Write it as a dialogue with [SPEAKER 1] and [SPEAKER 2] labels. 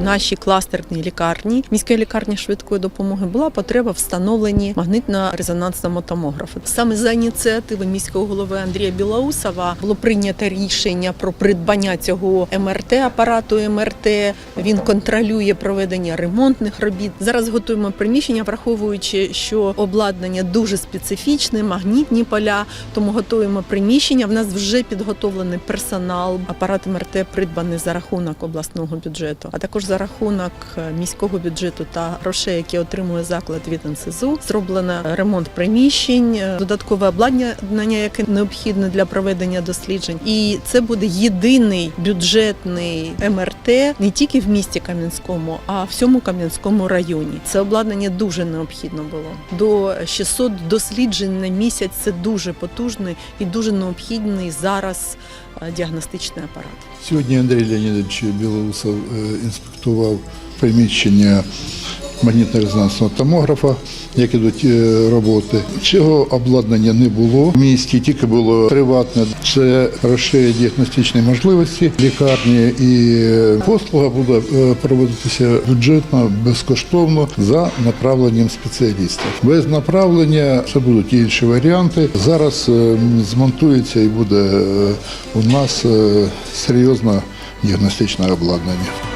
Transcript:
[SPEAKER 1] нашій кластерній лікарні міської лікарні швидкої допомоги була потреба встановлені магнитно-резонансного томографу. Саме за ініціативи міського голови Андрія Білоусова було прийнято рішення про придбання цього МРТ апарату МРТ. Він контролює проведення ремонтних робіт. Зараз готуємо приміщення, враховуючи, що обладнання дуже специфічне, магнітні поля. Тому готуємо приміщення. В нас вже підготовлений персонал. Апарат МРТ придбаний за рахунок обласного бюджету, а також за рахунок е, міського бюджету та грошей, які отримує заклад від НСЗУ. Зроблено ремонт приміщень, е, додаткове обладнання, яке необхідне для проведення досліджень. І це буде єдиний бюджетний МРТ не тільки в місті Кам'янському, а в всьому Кам'янському районі. Це обладнання дуже необхідно було. До 600 досліджень на місяць це дуже потужний і дуже необхідний зараз е, діагностичний апарат.
[SPEAKER 2] Сьогодні Андрій Леонідович Білоусов е, інспектував приміщення магнітно-резонансного томографа, як ідуть е, роботи. Цього обладнання не було в місті, тільки було приватне. Це розширює діагностичні можливості лікарні, і е, послуга буде е, проводитися бюджетно, безкоштовно за направленням спеціалістів. Без направлення це будуть інші варіанти. Зараз змонтується і буде у нас серйозне діагностичне обладнання.